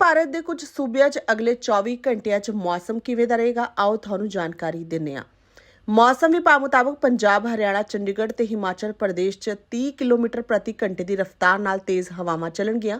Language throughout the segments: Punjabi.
ਭਾਰਤ ਦੇ ਕੁਝ ਸੂਬਿਆਂ 'ਚ ਅਗਲੇ 24 ਘੰਟਿਆਂ 'ਚ ਮੌਸਮ ਕਿਵੇਂ ਦਾ ਰਹੇਗਾ? ਆਓ ਤੁਹਾਨੂੰ ਜਾਣਕਾਰੀ ਦਿੰਨੇ ਆ ਮੌਸਮ ਵਿਭਾਗ ਮੁਤਾਬਕ ਪੰਜਾਬ, ਹਰਿਆਣਾ, ਚੰਡੀਗੜ੍ਹ ਤੇ ਹਿਮਾਚਲ ਪ੍ਰਦੇਸ਼ 'ਚ 30 ਕਿਲੋਮੀਟਰ ਪ੍ਰਤੀ ਘੰਟੇ ਦੀ ਰਫ਼ਤਾਰ ਨਾਲ ਤੇਜ਼ ਹਵਾਵਾਂ ਚੱਲਣਗੀਆਂ।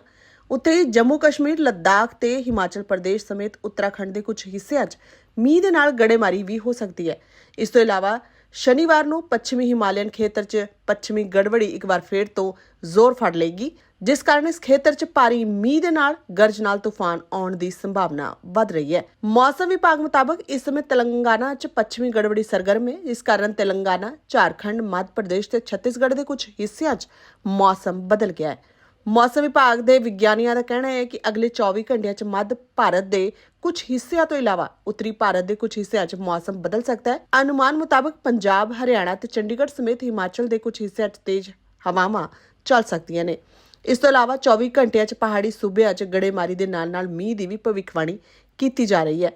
ਉੱਥੇ ਹੀ ਜੰਮੂ ਕਸ਼ਮੀਰ, ਲੱਦਾਖ ਤੇ ਹਿਮਾਚਲ ਪ੍ਰਦੇਸ਼ ਸਮੇਤ ਉੱਤਰਾਖੰਡ ਦੇ ਕੁਝ ਹਿੱਸਿਆਂ 'ਚ ਮੀਂਹ ਦੇ ਨਾਲ ਗੜੇਮਾਰੀ ਵੀ ਹੋ ਸਕਦੀ ਹੈ। ਇਸ ਤੋਂ ਇਲਾਵਾ ਸ਼ਨੀਵਾਰ ਨੂੰ ਪੱਛਮੀ ਹਿਮਾਲਯਨ ਖੇਤਰ 'ਚ ਪੱਛਮੀ ਗੜਬੜੀ ਇੱਕ ਵਾਰ ਫੇਰ ਤੋਂ ਜ਼ੋਰ ਫੜ ਲਏਗੀ। ਜਿਸ ਕਾਰਨ ਇਸ ਖੇਤਰ 'ਚ ਭਾਰੀ ਮੀਂਹ ਦੇ ਨਾਲ ਗਰਜ ਨਾਲ ਤੂਫਾਨ ਆਉਣ ਦੀ ਸੰਭਾਵਨਾ ਵੱਧ ਰਹੀ ਹੈ। ਮੌਸਮ ਵਿਭਾਗ ਮੁਤਾਬਕ ਇਸ ਸਮੇਂ ਤੇਲੰਗਾਨਾ 'ਚ ਪੱਛਮੀ ਗੜਬੜੀ ਸਰਗਰਮ ਹੈ। ਇਸ ਕਾਰਨ ਤੇਲੰਗਾਨਾ, ਝਾਰਖੰਡ, ਮੱਧ ਪ੍ਰਦੇਸ਼ ਤੇ ਛੱਤੀਸਗੜ੍ਹ ਦੇ ਕੁਝ ਹਿੱਸਿਆਂ 'ਚ ਮੌਸਮ ਬਦਲ ਗਿਆ ਹੈ। ਮੌਸਮ ਵਿਭਾਗ ਦੇ ਵਿਗਿਆਨੀਆਂ ਦਾ ਕਹਿਣਾ ਹੈ ਕਿ ਅਗਲੇ 24 ਘੰਟਿਆਂ 'ਚ ਮੱਧ ਭਾਰਤ ਦੇ ਕੁਝ ਹਿੱਸਿਆਂ ਤੋਂ ਇਲਾਵਾ ਉੱਤਰੀ ਭਾਰਤ ਦੇ ਕੁਝ ਹਿੱਸਿਆਂ 'ਚ ਮੌਸਮ ਬਦਲ ਸਕਦਾ ਹੈ। ਅਨੁਮਾਨ ਮੁਤਾਬਕ ਪੰਜਾਬ, ਹਰਿਆਣਾ ਤੇ ਚੰਡੀਗੜ੍ਹ ਸਮੇਤ ਹਿਮਾਚਲ ਦੇ ਕੁਝ ਹਿੱਸਿਆਂ 'ਚ ਤੇਜ਼ ਹਵਾਵਾਂ ਚੱਲ ਸਕਦੀਆਂ ਨੇ। ਇਸ ਤੋਂ ਇਲਾਵਾ 24 ਘੰਟਿਆਂ 'ਚ ਪਹਾੜੀ ਸੂਬਿਆਂ 'ਚ ਗੜੇਮਾਰੀ ਦੇ ਨਾਲ-ਨਾਲ ਮੀਂਹ ਦੀ ਵੀ ਭਵਿੱਖਬਾਣੀ ਕੀਤੀ ਜਾ ਰਹੀ ਹੈ।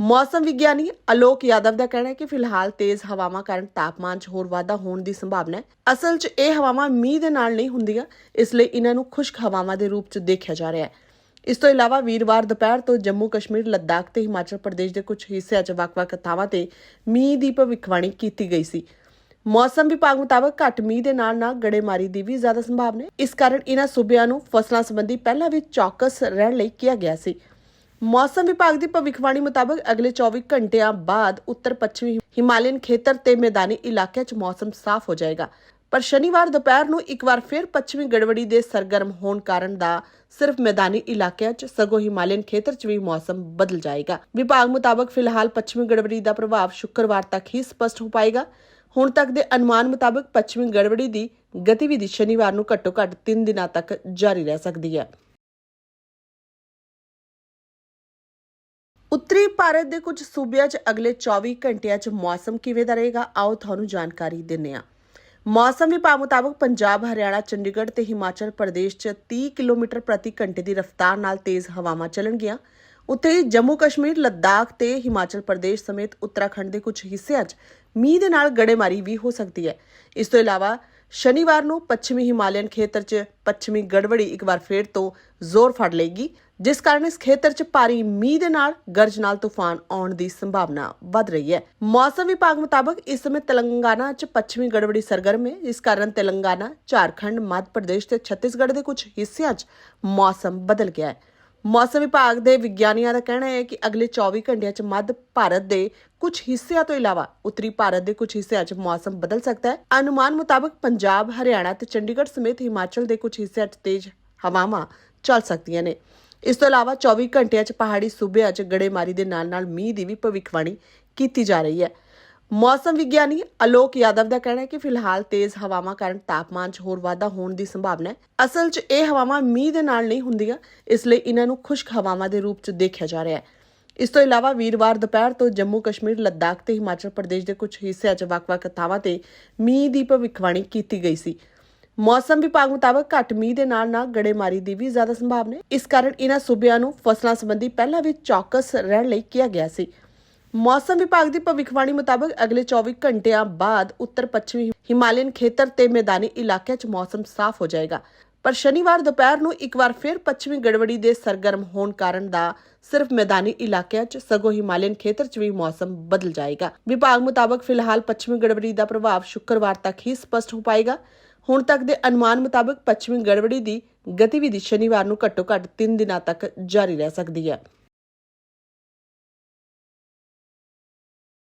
ਮੌਸਮ ਵਿਗਿਆਨੀ ਅਲੋਕ ਯਾਦਵ ਦਾ ਕਹਿਣਾ ਹੈ ਕਿ ਫਿਲਹਾਲ ਤੇਜ਼ ਹਵਾਵਾਂ ਕਾਰਨ ਤਾਪਮਾਨ 'ਚ ਹੋਰ ਵਾਧਾ ਹੋਣ ਦੀ ਸੰਭਾਵਨਾ ਹੈ। ਅਸਲ 'ਚ ਇਹ ਹਵਾਵਾਂ ਮੀਂਹ ਦੇ ਨਾਲ ਨਹੀਂ ਹੁੰਦੀਆਂ, ਇਸ ਲਈ ਇਹਨਾਂ ਨੂੰ ਖੁਸ਼ਕ ਹਵਾਵਾਂ ਦੇ ਰੂਪ 'ਚ ਦੇਖਿਆ ਜਾ ਰਿਹਾ ਹੈ। ਇਸ ਤੋਂ ਇਲਾਵਾ ਵੀਰਵਾਰ ਦੁਪਹਿਰ ਤੋਂ ਜੰਮੂ ਕਸ਼ਮੀਰ ਲੱਦਾਖ ਤੇ ਹਿਮਾਚਲ ਪ੍ਰਦੇਸ਼ ਦੇ ਕੁਝ ਹਿੱਸਿਆਂ 'ਚ ਵੱਖ-ਵੱਖ ਥਾਵਾਂ ਤੇ ਮੀਂਹ ਦੀ ਭਵਿੱਖਬਾਣੀ ਕੀਤੀ ਗਈ ਸੀ। ਮੌਸਮ ਵਿਭਾਗ ਮੁਤਾਬਕ ਘੱਟ ਮੀਂਹ ਦੇ ਨਾਲ ਨਾਲ ਗੜੇਮਾਰੀ ਦੀ ਵੀ ਜ਼ਿਆਦਾ ਸੰਭਾਵਨਾ ਹੈ। ਇਸ ਕਾਰਨ ਇਹਨਾਂ ਸੂਬਿਆਂ ਨੂੰ ਫਸਲਾਂ ਸੰਬੰਧੀ ਪਹਿਲਾਂ ਵੀ ਚੌਕਸ ਰਹਿਣ ਲਈ ਕਿਹਾ ਗਿਆ ਸੀ। ਮੌਸਮ ਵਿਭਾਗ ਦੀ ਭਵਿੱਖਬਾਣੀ ਮੁਤਾਬਕ ਅਗਲੇ 24 ਘੰਟਿਆਂ ਬਾਅਦ ਉੱਤਰ ਪੱਛਮੀ ਹਿਮਾਲਯਨ ਖੇਤਰ ਤੇ ਮੈਦਾਨੀ ਇਲਾਕਿਆਂ 'ਚ ਮੌਸਮ ਸਾਫ਼ ਹੋ ਜਾਏਗਾ। ਪਰ ਸ਼ਨੀਵਾਰ ਦੁਪਹਿਰ ਨੂੰ ਇੱਕ ਵਾਰ ਫਿਰ ਪੱਛਮੀ ਗੜਬੜੀ ਦੇ ਸਰਗਰਮ ਹੋਣ ਕਾਰਨ ਦਾ ਸਿਰਫ ਮੈਦਾਨੀ ਇਲਾਕਿਆਂ 'ਚ ਸਗੋਂ ਹਿਮਾਲਯਨ ਖੇਤਰ 'ਚ ਵੀ ਮੌਸਮ ਬਦਲ ਜਾਏਗਾ। ਵਿਭਾਗ ਮੁਤਾਬਕ ਫਿਲਹਾਲ ਪੱਛਮੀ ਗੜਬੜੀ ਦਾ ਪ੍ਰਭਾਵ ਸ਼ੁੱਕਰਵਾਰ ਤੱਕ ਹੀ ਸਪਸ਼ਟ ਹੋ ਪਾਏਗਾ। ਹੁਣ ਤੱਕ ਦੇ ਅਨੁਮਾਨ ਮੁਤਾਬਕ ਪੱਛਮੀ ਗੜਬੜੀ ਦੀ ਗਤੀਵਿਧੀ ਸ਼ਨੀਵਾਰ ਨੂੰ ਘੱਟੋ-ਘੱਟ 3 ਦਿਨਾਂ ਤੱਕ ਜਾਰੀ ਰਹਿ ਸਕਦੀ ਹੈ। ਉੱਤਰੀ ਭਾਰਤ ਦੇ ਕੁਝ ਸੂਬਿਆਂ 'ਚ ਅਗਲੇ 24 ਘੰਟਿਆਂ 'ਚ ਮੌਸਮ ਕਿਵੇਂ ਦਾ ਰਹੇਗਾ? ਆਓ ਤੁਹਾਨੂੰ ਜਾਣਕਾਰੀ ਦਿੰਨੇ ਆ ਮੌਸਮ ਵਿਭਾਗ ਮੁਤਾਬਕ ਪੰਜਾਬ, ਹਰਿਆਣਾ, ਚੰਡੀਗੜ੍ਹ ਤੇ ਹਿਮਾਚਲ ਪ੍ਰਦੇਸ਼ 'ਚ 30 ਕਿਲੋਮੀਟਰ ਪ੍ਰਤੀ ਘੰਟੇ ਦੀ ਰਫ਼ਤਾਰ ਨਾਲ ਤੇਜ਼ ਹਵਾਵਾਂ ਚੱਲਣਗੀਆਂ। ਉੱਥੇ ਹੀ ਜੰਮੂ ਕਸ਼ਮੀਰ ਲੱਦਾਖ ਤੇ ਹਿਮਾਚਲ ਪ੍ਰਦੇਸ਼ ਸਮੇਤ ਉੱਤਰਾਖੰਡ ਦੇ ਕੁਝ ਹਿੱਸਿਆਂ 'ਚ ਮੀਂਹ ਦੇ ਨਾਲ ਗੜੇਮਾਰੀ ਵੀ ਹੋ ਸਕਦੀ ਹੈ। ਇਸ ਤੋਂ ਇਲਾਵਾ ਸ਼ਨੀਵਾਰ ਨੂੰ ਪੱਛਮੀ ਹਿਮਾਲਯਨ ਖੇਤਰ 'ਚ ਪੱਛਮੀ ਗੜਬੜੀ ਇੱਕ ਵਾਰ ਫੇਰ ਤੋਂ ਜ਼ੋਰ ਫੜ ਲਏਗੀ, ਜਿਸ ਕਾਰਨ ਇਸ ਖੇਤਰ 'ਚ ਭਾਰੀ ਮੀਂਹ ਦੇ ਨਾਲ ਗਰਜ ਨਾਲ ਤੂਫਾਨ ਆਉਣ ਦੀ ਸੰਭਾਵਨਾ ਵੱਧ ਰਹੀ ਹੈ। ਮੌਸਮ ਵਿਭਾਗ ਮੁਤਾਬਕ ਇਸ ਸਮੇਂ ਤੇਲੰਗਾਨਾ 'ਚ ਪੱਛਮੀ ਗੜਬੜੀ ਸਰਗਰਮ ਹੈ। ਇਸ ਕਾਰਨ ਤੇਲੰਗਾਨਾ, ਝਾਰਖੰਡ, ਮੱਧ ਪ੍ਰਦੇਸ਼ ਤੇ ਛੱਤੀਸਗੜ੍ਹ ਦੇ ਕੁਝ ਹਿੱਸਿਆਂ 'ਚ ਮੌਸਮ ਬਦਲ ਗਿਆ ਹੈ। ਮੌਸਮ ਵਿਭਾਗ ਦੇ ਵਿਗਿਆਨੀਆਂ ਦਾ ਕਹਿਣਾ ਹੈ ਕਿ ਅਗਲੇ 24 ਘੰਟਿਆਂ 'ਚ ਮੱਧ ਭਾਰਤ ਦੇ ਕੁਝ ਹਿੱਸਿਆਂ ਤੋਂ ਇਲਾਵਾ ਉੱਤਰੀ ਭਾਰਤ ਦੇ ਕੁਝ ਹਿੱਸਿਆਂ 'ਚ ਮੌਸਮ ਬਦਲ ਸਕਦਾ ਹੈ। ਅਨੁਮਾਨ ਮੁਤਾਬਕ ਪੰਜਾਬ, ਹਰਿਆਣਾ ਤੇ ਚੰਡੀਗੜ੍ਹ ਸਮੇਤ ਹਿਮਾਚਲ ਦੇ ਕੁਝ ਹਿੱਸਿਆਂ 'ਚ ਤੇਜ਼ ਹਵਾਵਾਂ ਚੱਲ ਸਕਦੀਆਂ ਨੇ। ਇਸ ਤੋਂ ਇਲਾਵਾ 24 ਘੰਟਿਆਂ 'ਚ ਪਹਾੜੀ ਸੂਬਿਆਂ 'ਚ ਗੜੇਮਾਰੀ ਦੇ ਨਾਲ-ਨਾਲ ਮੀਂਹ ਦੀ ਵੀ ਭਵਿੱਖਬਾਣੀ ਕੀਤੀ ਜਾ ਰਹੀ ਹੈ। ਮੌਸਮ ਵਿਗਿਆਨੀ ਅਲੋਕ ਯਾਦਵ ਦਾ ਕਹਿਣਾ ਹੈ ਕਿ ਫਿਲਹਾਲ ਤੇਜ਼ ਹਵਾਵਾਂ ਕਾਰਨ ਤਾਪਮਾਨ 'ਚ ਹੋਰ ਵਾਧਾ ਹੋਣ ਦੀ ਸੰਭਾਵਨਾ ਹੈ। ਅਸਲ 'ਚ ਇਹ ਹਵਾਵਾਂ ਮੀਂਹ ਦੇ ਨਾਲ ਨਹੀਂ ਹੁੰਦੀਆਂ, ਇਸ ਲਈ ਇਹਨਾਂ ਨੂੰ ਖੁਸ਼ਕ ਹਵਾਵਾਂ ਦੇ ਰੂਪ 'ਚ ਦੇਖਿਆ ਜਾ ਰਿਹਾ ਹੈ। ਇਸ ਤੋਂ ਇਲਾਵਾ ਵੀਰਵਾਰ ਦੁਪਹਿਰ ਤੋਂ ਜੰਮੂ ਕਸ਼ਮੀਰ, ਲੱਦਾਖ ਤੇ ਹਿਮਾਚਲ ਪ੍ਰਦੇਸ਼ ਦੇ ਕੁਝ ਹਿੱਸਿਆਂ 'ਚ ਵੱਖ-ਵੱਖ ਥਾਵਾਂ ਤੇ ਮੀਂਹ ਦੀ ਭਵਿੱਖਬਾਣੀ ਕੀਤੀ ਗਈ ਸੀ। ਮੌਸਮ ਵਿਭਾਗ ਮੁਤਾਬਕ ਘੱਟ ਮੀਂਹ ਦੇ ਨਾਲ ਨਾਲ ਗੜੇਮਾਰੀ ਦੀ ਵੀ ਜ਼ਿਆਦਾ ਸੰਭਾਵਨਾ ਹੈ। ਇਸ ਕਾਰਨ ਇਹਨਾਂ ਸੂਬਿਆਂ ਨੂੰ ਫਸਲਾਂ ਸੰਬੰਧੀ ਪਹਿਲਾਂ ਵੀ ਚੌਕਸ ਰਹਿਣ ਲਈ ਕਿਹਾ ਗਿਆ ਸੀ। ਮੌਸਮ ਵਿਭਾਗ ਦੀ ਭਵਿੱਖਬਾਣੀ ਮੁਤਾਬਕ ਅਗਲੇ 24 ਘੰਟਿਆਂ ਬਾਅਦ ਉੱਤਰ ਪੱਛਮੀ ਹਿਮਾਲਯਨ ਖੇਤਰ ਤੇ ਮੈਦਾਨੀ ਇਲਾਕਿਆਂ 'ਚ ਮੌਸਮ ਸਾਫ਼ ਹੋ ਜਾਏਗਾ। ਪਰ ਸ਼ਨੀਵਾਰ ਦੁਪਹਿਰ ਨੂੰ ਇੱਕ ਵਾਰ ਫਿਰ ਪੱਛਮੀ ਗੜਬੜੀ ਦੇ ਸਰਗਰਮ ਹੋਣ ਕਾਰਨ ਦਾ ਸਿਰਫ ਮੈਦਾਨੀ ਇਲਾਕਿਆਂ 'ਚ ਸਗੋਂ ਹਿਮਾਲਯਨ ਖੇਤਰ 'ਚ ਵੀ ਮੌਸਮ ਬਦਲ ਜਾਏਗਾ। ਵਿਭਾਗ ਮੁਤਾਬਕ ਫਿਲਹਾਲ ਪੱਛਮੀ ਗੜਬੜੀ ਦਾ ਪ੍ਰਭਾਵ ਸ਼ੁੱਕਰਵਾਰ ਤੱਕ ਹੀ ਸਪਸ਼ਟ ਹੋ ਪਾਏਗਾ। ਹੁਣ ਤੱਕ ਦੇ ਅਨੁਮਾਨ ਮੁਤਾਬਕ ਪੱਛਮੀ ਗੜਬੜੀ ਦੀ ਗਤੀਵਿਧੀ ਸ਼ਨੀਵਾਰ ਨੂੰ ਘੱਟੋ-ਘੱਟ 3 ਦਿਨਾਂ ਤੱਕ ਜਾਰੀ ਰਹਿ ਸਕਦੀ ਹੈ।